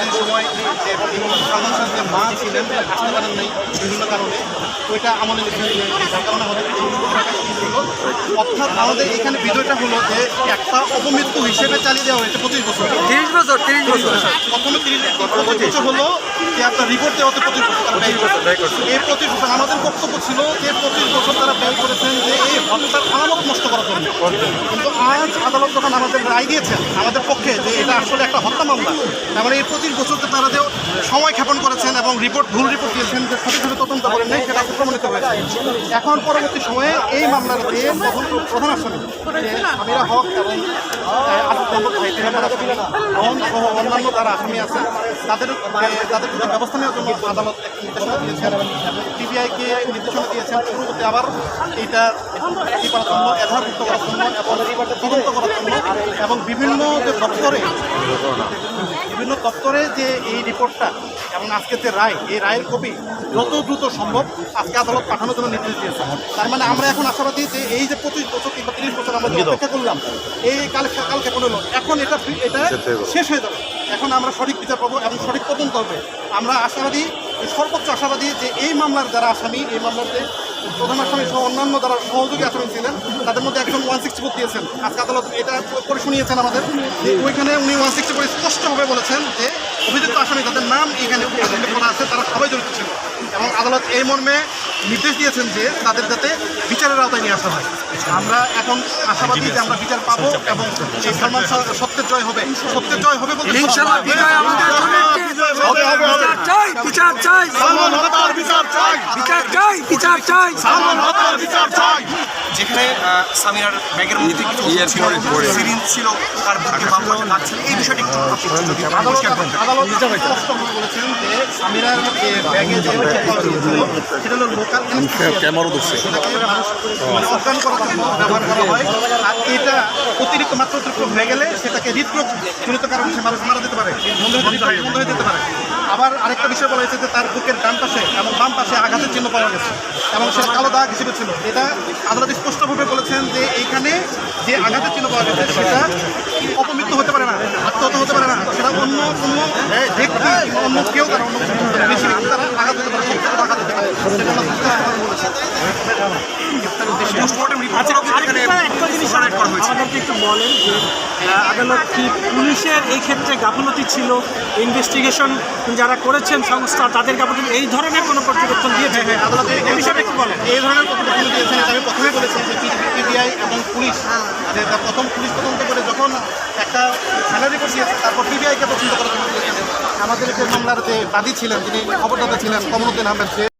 চলাকালীন সময় যে সালমান যে মা ছিলেন আসতে পারেন নাই বিভিন্ন কারণে ওইটা আমলে যার কারণে আমাদের অর্থাৎ আমাদের এখানে বিষয়টা হলো যে একটা অপমৃত্যু হিসেবে চালিয়ে দেওয়া হয়েছে পঁচিশ বছর। তিরিশ বছর তিরিশ বছর। প্রথমে তিরিশ বছর। হলো যে আপনার রিপোর্ট দেওয়াতে পঁচিশ বছর। এই পঁচিশ বছর আমাদের বক্তব্য ছিল যে পঁচিশ বছর তারা ব্যয় করেছেন যে এই হত্যার আলামত নষ্ট করার জন্য। কিন্তু আজ আদালত যখন আমাদের রায় দিয়েছেন, আমাদের পক্ষে যে এটা আসলে একটা হত্যা মামলা তার মানে এই পঁচিশ বছরতে তারা যে সময় ক্ষেপণ করেছেন এবং রিপোর্ট, ভুল রিপোর্ট দিয়েছেন, যে সঠিকভাবে তদন্ত করেন নাই, সেটা প্রমাণিত হয়েছে। এখন পরবর্তী সময়ে এই মামলার যে প্রধান প্রধান আসামি আমিরা হক এবং অন্যান্য যারা আসামি আছেন, তাদের তাদের ব্যবস্থা নেওয়ার জন্য আদালত নির্দেশনা দিয়েছেন টিবিআইকে নির্দেশনা দিয়েছেন। পরবর্তী আবার এইটা করার জন্য এধারভুক্ত করার জন্য এবং তদন্ত করার জন্য এবং বিভিন্ন যে দপ্তরে বিভিন্ন দপ্তরে যে এই রিপোর্টটা এবং আজকে যে রায় এই রায়ের কপি যত দ্রুত সম্ভব আজকে আদালত পাঠানোর জন্য নির্দেশ দিয়েছে। তার মানে আমরা এখন আশাবাদী যে এই যে পঁচিশ বছর কিংবা তিরিশ বছর আমরা অপেক্ষা করলাম এই কাল কাল ক্ষেপণ হলো এখন এটা এটা শেষ হয়ে যাবে। এখন আমরা সঠিক বিচার পাবো এবং সঠিক তদন্ত হবে। আমরা আশাবাদী সর্বোচ্চ আশাবাদী যে এই মামলার যারা আসামি এই মামলার যে প্রধান আসামি সহ অন্যান্য যারা সহযোগী আসামি ছিলেন তাদের মধ্যে একজন ওয়ান সিক্সটি ফোর দিয়েছেন। আজকে আদালত এটা করে শুনিয়েছেন আমাদের। ওইখানে উনি ওয়ান সিক্সটি ফোর স্পষ্টভাবে বলেছেন যে অভিযুক্ত আসামি তাদের নাম এখানে উল্লেখ করা আছে তারা সবাই জড়িত ছিল। এবং আদালত এই মর্মে নির্দেশ দিয়েছেন যে তাদের যাতে বিচারের আওতায় নিয়ে আসা হয়। আমরা এখন আশাবাদী যে আমরা বিচার পাবো এবং এই সালমান শাহ সত্যের জয় হবে। সত্যের জয় হবে বলতে। বিচার চাই বিচার চাই। সালমান বিচার চাই বিচার চাই। বিচার চাই সালমান হত্যার বিচার চাই যেখানে সামিরার ব্যাগের মধ্যে কিছু ওষুধ ছিল সিরিঞ্জ ছিল তার বুকে বাম পাশে এই বিষয়টি একটু আপনি যদি আমাকে পরিষ্কার করতেন আদালত বলেছেন যে সামিরার ব্যাগে যে সেটা হলো লোকাল সেটাকে মানে অজ্ঞান করার জন্য ব্যবহার করা হয়। আর এটা অতিরিক্ত মাত্রা অতিরিক্ত হয়ে গেলে সেটাকে হৃদরোগ জনিত কারণে সে মানুষ মারা যেতে পারে বন্ধ হয়ে যেতে পারে। আবার আরেকটা বিষয় বলা হয়েছে যে তার বুকের ডান পাশে এবং বাম পাশে আঘাতের চিহ্ন পাওয়া গেছে এবং সে কালো দাগ হিসেবে ছিল। এটা আদালত স্পষ্টভাবে বলেছেন যে এইখানে যে আঘাতের চিহ্ন পাওয়া গেছে সেটা অপমৃত্যু হতে পারে না আত্মহত্যা হতে পারে না। সেটা অন্য অন্য ব্যক্তি অন্য কেউ তারা অন্য বেশি তারা আঘাত হতে পারে আঘাত হতে পারে। সেটা হয়েছে আমাদেরকে একটু বলেন যে আদালত কি পুলিশের এই ক্ষেত্রে গাফলতি ছিল? ইনভেস্টিগেশন যারা করেছেন সংস্থা তাদের গাফলতি এই ধরনের কোনো পর্যবেক্ষণ দিয়েছে হ্যাঁ, আদালতের এই বিষয়টা একটু বলেন। এই ধরনের প্রতিবেদন দিয়েছেন আমি প্রথমে বলেছি যে পিবিআই এবং পুলিশ যে তা প্রথম পুলিশ তদন্ত করে যখন একটা রিপোর্ট দিয়েছে তারপর পিবিআইকে তদন্ত করার জন্য আমাদের যে মামলার যে বাদী ছিলেন যিনি খবরদাতা ছিলেন কমরুদ্দিন আহমেদ সে